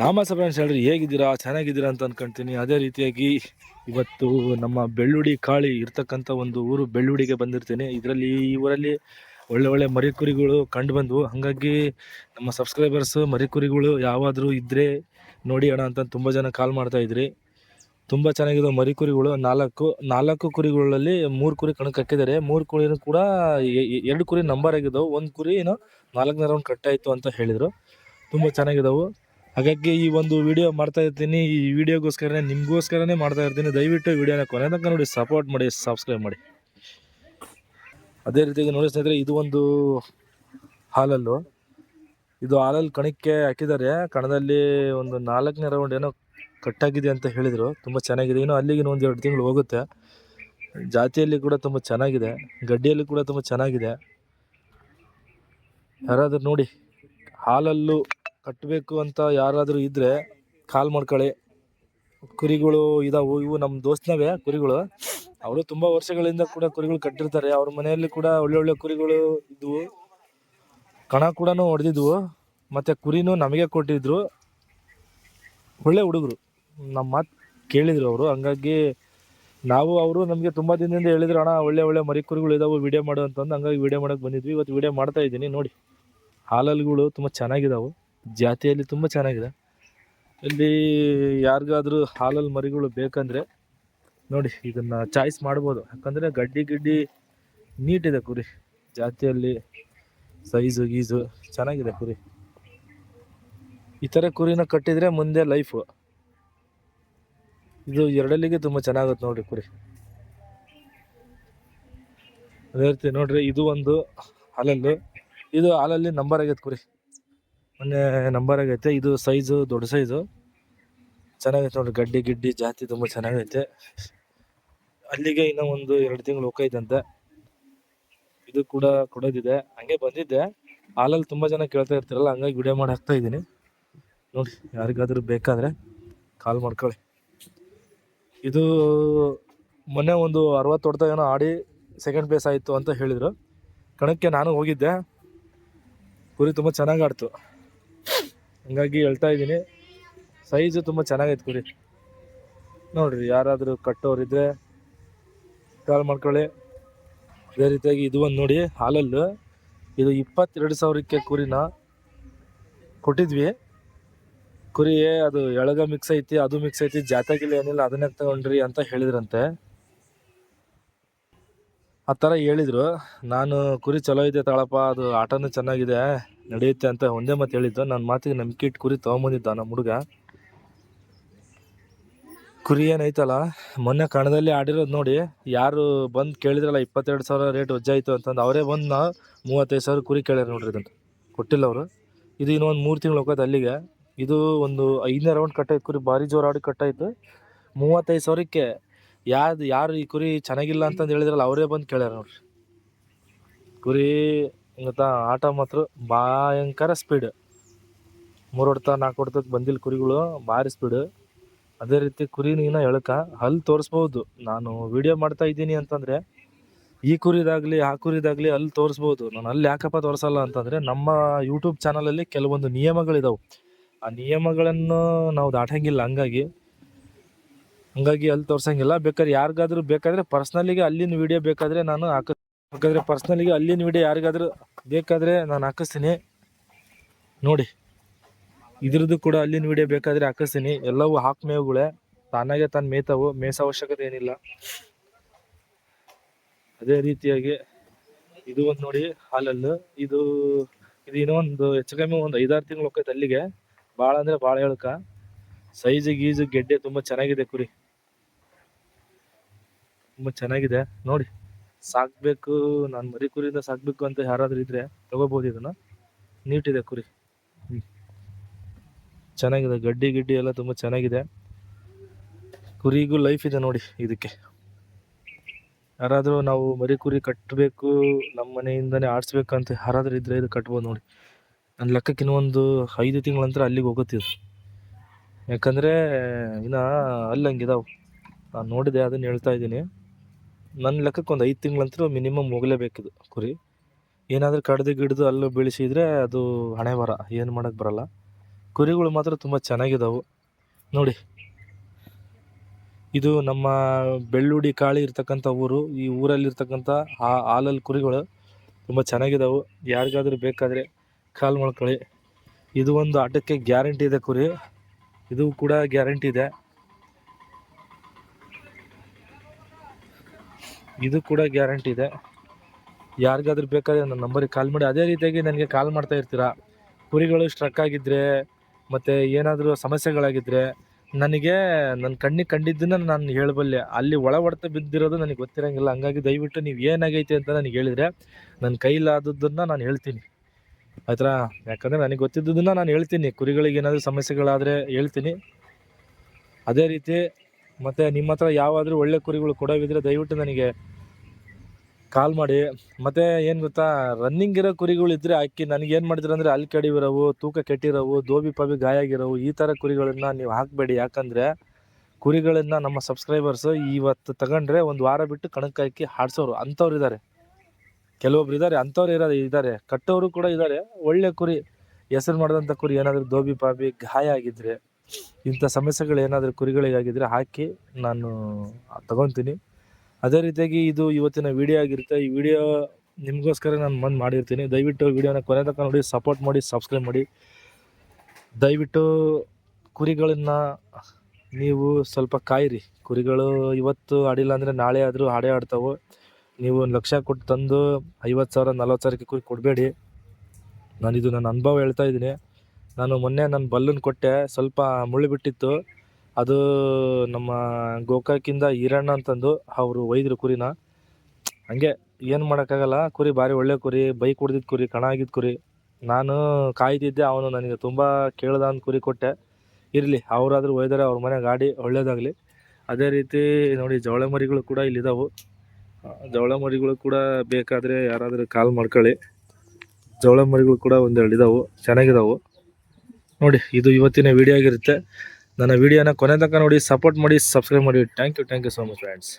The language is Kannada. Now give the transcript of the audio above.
ನಮಸ್ತೆ ಫ್ರೆಂಡ್ಸ್ ಹೇಳ್ರಿ, ಹೇಗಿದ್ದೀರಾ, ಚೆನ್ನಾಗಿದ್ದೀರಾ ಅಂತ ಅನ್ಕೊಂತೀನಿ. ಅದೇ ರೀತಿಯಾಗಿ ಇವತ್ತು ನಮ್ಮ ಬೆಳ್ಳುಡಿ ಕಾಳಿ ಇರ್ತಕ್ಕಂಥ ಒಂದು ಊರು ಬೆಳ್ಳುಡಿಗೆ ಬಂದಿರ್ತೀನಿ. ಇದರಲ್ಲಿ, ಈ ಊರಲ್ಲಿ ಒಳ್ಳೆ ಒಳ್ಳೆ ಮರಿಕುರಿಗಳು ಕಂಡು ಬಂದವು. ಹಾಗಾಗಿ ನಮ್ಮ ಸಬ್ಸ್ಕ್ರೈಬರ್ಸ್, ಮರಿಕುರಿಗಳು ಯಾವಾದರೂ ಇದ್ದರೆ ನೋಡಿ ಅಣ್ಣ ಅಂತ ತುಂಬ ಜನ ಕಾಲ್ ಮಾಡ್ತಾ ಇದ್ರಿ. ತುಂಬ ಚೆನ್ನಾಗಿದೆ ಮರಿಕುರಿಗಳು. ನಾಲ್ಕು ನಾಲ್ಕು ಕುರಿಗಳಲ್ಲಿ ಮೂರು ಕುರಿ ಕಣಕ್ಕೆ ಹಾಕಿದ್ದಾರೆ. ಮೂರು ಕುರಿನೂ ಕೂಡ ಎರಡು ಕುರಿ ನಂಬರ್ ಆಗಿದ್ದವು ಒಂದು ಕುರಿ ಏನೋ ನಾಲ್ಕನೇ ರೌಂಡ್ ಕಟ್ಟಾಯಿತು ಅಂತ ಹೇಳಿದರು. ತುಂಬ ಚೆನ್ನಾಗಿದ್ದಾವೆ ಹಾಗಾಗಿ ಈ ಒಂದು ವಿಡಿಯೋ ಮಾಡ್ತಾ ಇರ್ತೀನಿ. ಈ ವಿಡಿಯೋಗೋಸ್ಕರನೇ ನಿಮಗೋಸ್ಕರನೇ ಮಾಡ್ತಾ ಇರ್ತೀನಿ. ದಯವಿಟ್ಟು ವಿಡಿಯೋನ ಕೊನೆ ತನಕ ನೋಡಿ ಸಪೋರ್ಟ್ ಮಾಡಿ ಸಬ್ಸ್ಕ್ರೈಬ್ ಮಾಡಿ. ಅದೇ ರೀತಿಯಾಗಿ ನೋಡಿ ಸ್ನೇಹಿತರೆ, ಇದು ಒಂದು ಹಾಲಲ್ಲು. ಇದು ಹಾಲಲ್ಲಿ ಕಣಕ್ಕೆ ಹಾಕಿದ್ದಾರೆ. ಕಣದಲ್ಲಿ ಒಂದು ನಾಲ್ಕನೇ ರೌಂಡ್ ಏನೋ ಕಟ್ಟಾಗಿದೆ ಅಂತ ಹೇಳಿದರು. ತುಂಬ ಚೆನ್ನಾಗಿದೆ. ಇನ್ನು ಅಲ್ಲಿಗೆ ಇನ್ನೊಂದು ಎರಡು ತಿಂಗಳು ಹೋಗುತ್ತೆ. ಜಾತಿಯಲ್ಲಿ ಕೂಡ ತುಂಬ ಚೆನ್ನಾಗಿದೆ. ಗಡ್ಡಿಯಲ್ಲಿ ಕೂಡ ತುಂಬ ಚೆನ್ನಾಗಿದೆ. ಯಾರಾದರೂ ನೋಡಿ, ಹಾಲಲ್ಲೂ ಕಟ್ಟಬೇಕು ಅಂತ ಯಾರಾದರೂ ಇದ್ದರೆ ಕಾಲ್ ಮಾಡ್ಕೊಳ್ಳಿ. ಕುರಿಗಳು ಇದಾವು, ಇವು ನಮ್ಮ ದೋಸ್ತನವೇ ಕುರಿಗಳು. ಅವರು ತುಂಬ ವರ್ಷಗಳಿಂದ ಕೂಡ ಕುರಿಗಳು ಕಟ್ಟಿರ್ತಾರೆ. ಅವ್ರ ಮನೆಯಲ್ಲಿ ಕೂಡ ಒಳ್ಳೆ ಒಳ್ಳೆ ಕುರಿಗಳು ಇದ್ವು. ಕಣ ಕೂಡ ಹೊಡೆದಿದ್ವು ಮತ್ತು ಕುರಿನೂ ನಮಗೆ ಕೊಟ್ಟಿದ್ರು. ಒಳ್ಳೆ ಹುಡುಗರು. ನಮ್ಮ ಮಾತು ಕೇಳಿದ್ರು ಅವರು. ಹಂಗಾಗಿ ನಾವು ಅವರು ನಮಗೆ ತುಂಬ ದಿನದಿಂದ ಹೇಳಿದ್ರು, ಅಣ್ಣ, ಒಳ್ಳೆ ಒಳ್ಳೆ ಮರಿ ಕುರಿಗಳು ಇದಾವೆ ವಿಡಿಯೋ ಮಾಡು ಅಂತಂದು. ಹಂಗಾಗಿ ವಿಡಿಯೋ ಮಾಡೋಕ್ಕೆ ಬಂದಿದ್ವಿ. ಇವತ್ತು ವಿಡಿಯೋ ಮಾಡ್ತಾ ಇದ್ದೀನಿ. ನೋಡಿ, ಹಾಲಲ್ಗಳು ತುಂಬ ಚೆನ್ನಾಗಿದಾವೆ. ಜಾತಿಯಲ್ಲಿ ತುಂಬ ಚೆನ್ನಾಗಿದೆ. ಇಲ್ಲಿ ಯಾರಿಗಾದ್ರೂ ಹಾಲಲ್ಲಿ ಮರಿಗಳು ಬೇಕಂದರೆ ನೋಡಿ ಇದನ್ನು ಚಾಯ್ಸ್ ಮಾಡ್ಬೋದು. ಯಾಕಂದರೆ ಗಡ್ಡಿ ಗಿಡ್ಡಿ ನೀಟಿದೆ ಕುರಿ. ಜಾತಿಯಲ್ಲಿ ಸೈಜು ಗೀಜು ಚೆನ್ನಾಗಿದೆ ಕುರಿ. ಈ ಥರ ಕುರಿನ ಕಟ್ಟಿದರೆ ಮುಂದೆ ಲೈಫು ಇದು ಎರಡಲ್ಲಿಗೆ ತುಂಬ ಚೆನ್ನಾಗುತ್ತೆ ನೋಡಿ ಕುರಿ. ಅದೇ ರೀತಿ ನೋಡ್ರಿ ಇದು ಒಂದು ಹಾಲಲ್ಲಿ. ಇದು ಹಾಲಲ್ಲಿ ನಂಬರ್ ಆಗೈತೆ ಕುರಿ. ಮೊನ್ನೆ ನಂಬರ್ ಆಗೈತೆ. ಇದು ಸೈಜು ದೊಡ್ಡ ಸೈಜು ಚೆನ್ನಾಗೈತೆ ನೋಡ್ರಿ. ಗಡ್ಡಿ ಗಿಡ್ಡಿ ಜಾತಿ ತುಂಬ ಚೆನ್ನಾಗೈತೆ. ಅಲ್ಲಿಗೆ ಇನ್ನೂ ಒಂದು ಎರಡು ತಿಂಗಳು ಹೋಗೈತಂತೆ ಇದು ಕೂಡ ಕೊಡೋದಿದೆ. ಹಂಗೆ ಬಂದಿದ್ದೆ. ಹಾಲಲ್ಲಿ ತುಂಬ ಜನ ಕೇಳ್ತಾ ಇರ್ತಾರಲ್ಲ, ಹಂಗಾಗಿ ವಿಡಿಯೋ ಮಾಡಿ ಹಾಕ್ತಾ ಇದ್ದೀನಿ. ನೋಡಿ ಯಾರಿಗಾದ್ರೂ ಬೇಕಾದರೆ ಕಾಲ್ ಮಾಡ್ಕೊಳ್ಳಿ. ಇದು ಮೊನ್ನೆ ಒಂದು ಅರವತ್ತು ಹೊಡೆತ ಏನೋ ಆಡಿ ಸೆಕೆಂಡ್ ಪ್ಲೇಸ್ ಆಯಿತು ಅಂತ ಹೇಳಿದರು. ಕಣಕ್ಕೆ ನಾನು ಹೋಗಿದ್ದೆ. ಕುರಿ ತುಂಬ ಚೆನ್ನಾಗಿ ಆಡ್ತು. ಹಂಗಾಗಿ ಹೇಳ್ತಾ ಇದ್ದೀನಿ. ಸೈಜು ತುಂಬ ಚೆನ್ನಾಗೈತೆ ಕುರಿ ನೋಡ್ರಿ, ಯಾರಾದರೂ ಕಟ್ಟೋರಿದ್ರೆ ಕಾಲ್ ಮಾಡ್ಕೊಳ್ಳಿ. ಅದೇ ರೀತಿಯಾಗಿ ಇದು ಒಂದು ನೋಡಿ, ಹಾಲಲ್ಲು. ಇದು ಇಪ್ಪತ್ತೆರಡು ಸಾವಿರಕ್ಕೆ ಕುರಿನ ಕೊಟ್ಟಿದ್ವಿ. ಕುರಿ ಅದು ಎಳಗ ಮಿಕ್ಸ್ ಐತಿ, ಅದು ಮಿಕ್ಸ್ ಐತಿ ಜಾತಾಗಿಲ್ಲ ಏನಿಲ್ಲ, ಅದನ್ನೇ ತಗೊಂಡ್ರಿ ಅಂತ ಹೇಳಿದ್ರಂತೆ. ಆ ಥರ ಹೇಳಿದ್ರು. ನಾನು, ಕುರಿ ಚಲೋ ಇದೆ ತಾಳಪ್ಪ, ಅದು ಆಟನೂ ಚೆನ್ನಾಗಿದೆ, ನಡೆಯುತ್ತೆ ಅಂತ ಒಂದೇ ಮಾತು ಹೇಳಿದ್ದು. ನನ್ನ ಮಾತಿಗೆ ನಂಬಿಕೆ ಇಟ್ಟು ಕುರಿ ತೊಗೊಂಬಂದಿದ್ದ ನಮ್ಮ ಹುಡುಗ. ಕುರಿ ಏನೈತಲ್ಲ, ಮೊನ್ನೆ ಕಣದಲ್ಲಿ ಆಡಿರೋದು ನೋಡಿ, ಯಾರು ಬಂದು ಕೇಳಿದ್ರಲ್ಲ, ಇಪ್ಪತ್ತೆರಡು ಸಾವಿರ ರೇಟ್ ವಜ್ಜಾಯಿತು ಅಂತಂದು, ಅವರೇ ಬಂದು ನಾ ಮೂವತ್ತೈದು ಸಾವಿರ ಕುರಿ ಕೇಳ್ಯಾರ ನೋಡ್ರಿ ಇದನ್ನು ಕೊಟ್ಟಿಲ್ಲ ಅವರು. ಇದು ಇನ್ನೊಂದು ಮೂರು ತಿಂಗಳು ಹೋಗೋದು ಅಲ್ಲಿಗೆ. ಇದು ಒಂದು ಐದನೇ ರೌಂಡ್ ಕಟ್ಟಾಯ್ತು ಕುರಿ, ಭಾರಿ ಜೋರು ಆಡಿ ಕಟ್ಟಾಯಿತು. ಮೂವತ್ತೈದು ಸಾವಿರಕ್ಕೆ ಯಾವ್ದು ಯಾರು ಈ ಕುರಿ ಚೆನ್ನಾಗಿಲ್ಲ ಅಂತಂದು ಹೇಳಿದ್ರಲ್ಲ, ಅವರೇ ಬಂದು ಕೇಳ್ಯಾರ ನೋಡ್ರಿ. ಕುರಿ ಗೊತ್ತಾ ಆಟ ಮಾತ್ರ ಭಯಂಕರ ಸ್ಪೀಡ್ ಮೂರು ಹೊಡ್ತ, ನಾಲ್ಕು ಹೊಡ್ತಕ್ಕೆ ಬಂದಿಲ್ಲ ಕುರಿಗಳು, ಭಾರಿ ಸ್ಪೀಡ್ ಅದೇ ರೀತಿ ಕುರಿ ನೀನ ಎಳಕ, ಹಲ್ ತೋರಿಸ್ಬೋದು. ನಾನು ವಿಡಿಯೋ ಮಾಡ್ತಾ ಇದ್ದೀನಿ ಅಂತಂದರೆ, ಈ ಕುರಿದಾಗಲಿ, ಆ ಕುರಿದಾಗಲಿ ಅಲ್ಲಿ ತೋರಿಸ್ಬೋದು. ನಾನು ಅಲ್ಲಿ ಯಾಕಪ್ಪ ತೋರಿಸಲ್ಲ ಅಂತಂದರೆ, ನಮ್ಮ ಯೂಟ್ಯೂಬ್ ಚಾನಲಲ್ಲಿ ಕೆಲವೊಂದು ನಿಯಮಗಳಿದಾವೆ. ಆ ನಿಯಮಗಳನ್ನು ನಾವು ದಾಟಂಗಿಲ್ಲ, ಹಂಗಾಗಿ ಹಂಗಾಗಿ ಅಲ್ಲಿ ತೋರ್ಸಂಗಿಲ್ಲ. ಬೇಕಾದ್ರೆ ಯಾರಿಗಾದ್ರೂ ಬೇಕಾದರೆ ಪರ್ಸ್ನಲಿಗೆ ಅಲ್ಲಿನ ವಿಡಿಯೋ ಬೇಕಾದರೆ ನಾನು ಹಾಕ ಪರ್ಸ್ನಲಿಗೆ ಅಲ್ಲಿನ ವಿಡಿಯೋ ಯಾರಿಗಾದ್ರೂ ಬೇಕಾದರೆ ನಾನು ಹಾಕಿಸ್ತೀನಿ. ನೋಡಿ, ಇದ್ರದ್ದು ಕೂಡ ಅಲ್ಲಿನ ವಿಡಿಯೋ ಬೇಕಾದರೆ ಹಾಕಿಸ್ತೀನಿ. ಎಲ್ಲವೂ ಹಾಕ್ ಮೇವುಗಳೇ, ತಾನಾಗೆ ತಾನು ಮೇಯ್ತಾವು, ಮೇಯ್ಸೋ ಅವಶ್ಯಕತೆ ಏನಿಲ್ಲ. ಅದೇ ರೀತಿಯಾಗಿ ಇದು ಒಂದು ನೋಡಿ, ಹಾಲಲ್ಲು. ಇದು ಇದು ಇನ್ನೂ ಒಂದು ಹೆಚ್ಚು ಕಮ್ಮಿ ಒಂದು ಐದಾರು ತಿಂಗಳು ಹೋಗ್ತೈತೆ ಅಲ್ಲಿಗೆ. ಭಾಳ ಅಂದರೆ ಭಾಳ ಹೇಳಕ. ಸೈಜು ಗೀಜು ಗೆಡ್ಡೆ ತುಂಬ ಚೆನ್ನಾಗಿದೆ ಕುರಿ. ತುಂಬ ಚೆನ್ನಾಗಿದೆ. ನೋಡಿ, ಸಾಕಬೇಕು, ನಾನು ಮರಿ ಕುರಿಯಿಂದ ಸಾಕಬೇಕು ಅಂತ ಯಾರಾದರೂ ಇದ್ರೆ ತಗೋಬೋದು ಇದನ್ನು. ನೀಟಿದೆ ಕುರಿ. ಚೆನ್ನಾಗಿದೆ, ಗಡ್ಡಿ ಗಿಡ್ಡಿ ಎಲ್ಲ ತುಂಬ ಚೆನ್ನಾಗಿದೆ. ಕುರಿಗೂ ಲೈಫ್ ಇದೆ ನೋಡಿ ಇದಕ್ಕೆ. ಯಾರಾದರೂ ನಾವು ಮರಿ ಕುರಿ ಕಟ್ಟಬೇಕು ನಮ್ಮ ಮನೆಯಿಂದನೇ ಅಂತ ಯಾರಾದರೂ ಇದ್ರೆ ಇದು ಕಟ್ಬೋದು ನೋಡಿ. ನನ್ನ ಲೆಕ್ಕಕ್ಕೆ ಒಂದು ಐದು ತಿಂಗಳ ನಂತರ ಅಲ್ಲಿಗೆ ಹೋಗುತ್ತಿದ್ದು ಯಾಕಂದರೆ, ಇನ್ನು ಅಲ್ಲಿ ಹಂಗಿದಾವೆ ನಾನು ನೋಡಿದೆ, ಅದನ್ನು ಹೇಳ್ತಾ ಇದ್ದೀನಿ. ನನ್ನ ಲೆಕ್ಕಕ್ಕೆ ಒಂದು ಐದು ತಿಂಗಳಂತೂ ಮಿನಿಮಮ್ ಹೋಗಲೇಬೇಕಿದು ಕುರಿ. ಏನಾದರೂ ಕಡ್ದು ಗಿಡ್ದು ಅಲ್ಲೂ ಬೀಳಿಸಿದರೆ ಅದು ಹಣೆ ಬರ ಏನು ಮಾಡೋಕ್ಕೆ ಬರಲ್ಲ. ಕುರಿಗಳು ಮಾತ್ರ ತುಂಬ ಚೆನ್ನಾಗಿದ್ದಾವೆ ನೋಡಿ, ಇದು ನಮ್ಮ ಬೆಳ್ಳುಡಿ ಕಾಳಿ ಇರ್ತಕ್ಕಂಥ ಊರು. ಈ ಊರಲ್ಲಿರ್ತಕ್ಕಂಥ ಆ ಹಾಲಲ್ಲಿ ಕುರಿಗಳು ತುಂಬ ಚೆನ್ನಾಗಿದ್ದಾವೆ ಯಾರಿಗಾದ್ರೂ ಬೇಕಾದರೆ ಕಾಲ್ ಮಾಡ್ಕೊಳ್ಳಿ. ಇದು ಒಂದು ಆಟಕ್ಕೆ ಗ್ಯಾರಂಟಿ ಇದೆ ಕುರಿ. ಇದು ಕೂಡ ಗ್ಯಾರಂಟಿ ಇದೆ. ಇದು ಕೂಡ ಗ್ಯಾರಂಟಿ ಇದೆ. ಯಾರಿಗಾದ್ರೂ ಬೇಕಾದ್ರೆ ನನ್ನ ನಂಬರಿಗೆ ಕಾಲ್ ಮಾಡಿ. ಅದೇ ರೀತಿಯಾಗಿ ನನಗೆ ಕಾಲ್ ಮಾಡ್ತಾ ಇರ್ತೀರಾ? ಕುರಿಗಳು ಸ್ಟ್ರಕ್ ಆಗಿದ್ದರೆ ಮತ್ತು ಏನಾದರೂ ಸಮಸ್ಯೆಗಳಾಗಿದ್ದರೆ ನನಗೆ ನನ್ನ ಕಣ್ಣಿಗೆ ಕಂಡಿದ್ದನ್ನು ನಾನು ಹೇಳಬಲ್ಲೆ. ಅಲ್ಲಿ ಒಳ ಹೊಡೆತ ಬಿದ್ದಿರೋದು ನನಗೆ ಗೊತ್ತಿರೋಂಗಿಲ್ಲ. ಹಂಗಾಗಿ ದಯವಿಟ್ಟು ನೀವು ಏನಾಗೈತೆ ಅಂತ ನನಗೆ ಹೇಳಿದರೆ ನನ್ನ ಕೈಲಾದದ್ದನ್ನು ನಾನು ಹೇಳ್ತೀನಿ. ಆಯ್ತಾ ಯಾಕಂದರೆ ನನಗೆ ಗೊತ್ತಿದ್ದದನ್ನು ನಾನು ಹೇಳ್ತೀನಿ. ಕುರಿಗಳಿಗೆ ಏನಾದರೂ ಸಮಸ್ಯೆಗಳಾದರೆ ಹೇಳ್ತೀನಿ. ಅದೇ ರೀತಿ ಮತ್ತು ನಿಮ್ಮ ಹತ್ರ ಯಾವಾದರೂ ಒಳ್ಳೆ ಕುರಿಗಳು ಕೊಡೋವಿದ್ರೆ ದಯವಿಟ್ಟು ನನಗೆ ಕಾಲ್ ಮಾಡಿ. ಮತ್ತು ಏನು ಗೊತ್ತಾ ರನ್ನಿಂಗ್ ಇರೋ ಕುರಿಗಳು ಇದ್ದರೆ ಹಾಕಿ ನನಗೆ ಏನು ಮಾಡಿದ್ರು ಅಂದರೆ ಅಲ್ಲಿ ಕಡಿವಿರೋವು, ತೂಕ ಕೆಟ್ಟಿರೋವು, ದೋಬಿ ಪಾಬಿ ಗಾಯ ಆಗಿರೋವು ಈ ಥರ ಕುರಿಗಳನ್ನು ನೀವು ಹಾಕಬೇಡಿ. ಯಾಕಂದರೆ ಕುರಿಗಳನ್ನು ನಮ್ಮ ಸಬ್ಸ್ಕ್ರೈಬರ್ಸು ಇವತ್ತು ತಗೊಂಡ್ರೆ ಒಂದು ವಾರ ಬಿಟ್ಟು ಕಣಕ್ಕೆ ಹಾಕಿ ಹಾಡ್ಸೋರು ಅಂಥವ್ರು ಇದ್ದಾರೆ ಕೆಲವೊಬ್ರು ಇದ್ದಾರೆ ಅಂಥವ್ರು ಇರೋ ಇದ್ದಾರೆ ಕಟ್ಟೋರು ಕೂಡ ಇದ್ದಾರೆ ಒಳ್ಳೆ ಕುರಿ, ಹೆಸರು ಮಾಡಿದಂಥ ಕುರಿ ಏನಾದರೂ ದೋಬಿ ಪಾಬಿ ಗಾಯ ಆಗಿದ್ದರೆ ಇಂಥ ಸಮಸ್ಯೆಗಳು ಏನಾದರೂ ಕುರಿಗಳಿಗಾಗಿದ್ದರೆ ಹಾಕಿ ನಾನು ತಗೊತೀನಿ ಅದೇ ರೀತಿಯಾಗಿ ಇದು ಇವತ್ತಿನ ವಿಡಿಯೋ ಆಗಿರುತ್ತೆ. ಈ ವಿಡಿಯೋ ನಿಮಗೋಸ್ಕರ ನಾನು ಬಂದು ಮಾಡಿರ್ತೀನಿ. ದಯವಿಟ್ಟು ವಿಡಿಯೋನ ಕೊನೆ ತನಕ ನೋಡಿ ಸಪೋರ್ಟ್ ಮಾಡಿ ಸಬ್ಸ್ಕ್ರೈಬ್ ಮಾಡಿ. ದಯವಿಟ್ಟು ಕುರಿಗಳನ್ನು ನೀವು ಸ್ವಲ್ಪ ಕಾಯಿರಿ. ಕುರಿಗಳು ಇವತ್ತು ಆಡಿಲ್ಲ ಅಂದರೆ ನಾಳೆ ಆದರೂ ಆಡೇ ಆಡ್ತಾವೆ. ನೀವು ಒಂದು ಲಕ್ಷ ಕೊಟ್ಟು ತಂದು ಐವತ್ತು ಸಾವಿರ, ನಲ್ವತ್ತು ಸಾವಿರಕ್ಕೆ ಕುರಿ ಕೊಡಬೇಡಿ. ನಾನಿದು ನನ್ನ ಅನುಭವ ಹೇಳ್ತಾ ಇದ್ದೀನಿ. ನಾನು ಮೊನ್ನೆ ನನ್ನ ಬಲ್ಲನ್ನು ಕೊಟ್ಟೆ, ಸ್ವಲ್ಪ ಮುಳ್ಳು ಬಿಟ್ಟಿತ್ತು. ಅದು ನಮ್ಮ ಗೋಕಾಕಿಂದ ಈರಣ್ಣ ಅಂತಂದು ಅವರು ಒಯ್ದರು ಕುರಿನ. ಹಂಗೆ ಏನು ಮಾಡೋಕ್ಕಾಗಲ್ಲ, ಕುರಿ ಭಾರಿ ಒಳ್ಳೆ ಕುರಿ ಬೈಕ್ ಹೊಡ್ದಿದ್ದು ಕುರಿ, ಕಣ ಆಗಿದ್ದ ಕುರಿ. ನಾನು ಕಾಯ್ದಿದ್ದೆ, ಅವನು ನನಗೆ ತುಂಬ ಕೇಳ್ದ ಅಂತ ಕುರಿ ಕೊಟ್ಟೆ. ಇರಲಿ, ಅವರಾದರೂ ಒಯ್ದಾರೆ ಅವ್ರ ಮನೆ ಗಾಡಿ ಒಳ್ಳೇದಾಗಲಿ. ಅದೇ ರೀತಿ ನೋಡಿ, ಜವಳ ಮರಿಗಳು ಕೂಡ ಇಲ್ಲಿದ್ದಾವೆ ಜವಳ ಮರಿಗಳು ಕೂಡ ಬೇಕಾದರೆ ಯಾರಾದರೂ ಕಾಲ್ ಮಾಡ್ಕೊಳ್ಳಿ. ಜವಳ ಮರಿಗಳು ಕೂಡ ಒಂದೆರಡು ಇದಾವೆ, ಚೆನ್ನಾಗಿದಾವೆ. ನೋಡಿ, ಇದು ಇವತ್ತಿನ ವಿಡಿಯೋ ಆಗಿರುತ್ತೆ. ನನ್ನ ವಿಡಿಯೋನ ಕೊನೆ ತನಕ ನೋಡಿ ಸಪೋರ್ಟ್ ಮಾಡಿ ಸಬ್ಸ್ಕ್ರೈಬ್ ಮಾಡಿ. Thank you thank you so much friends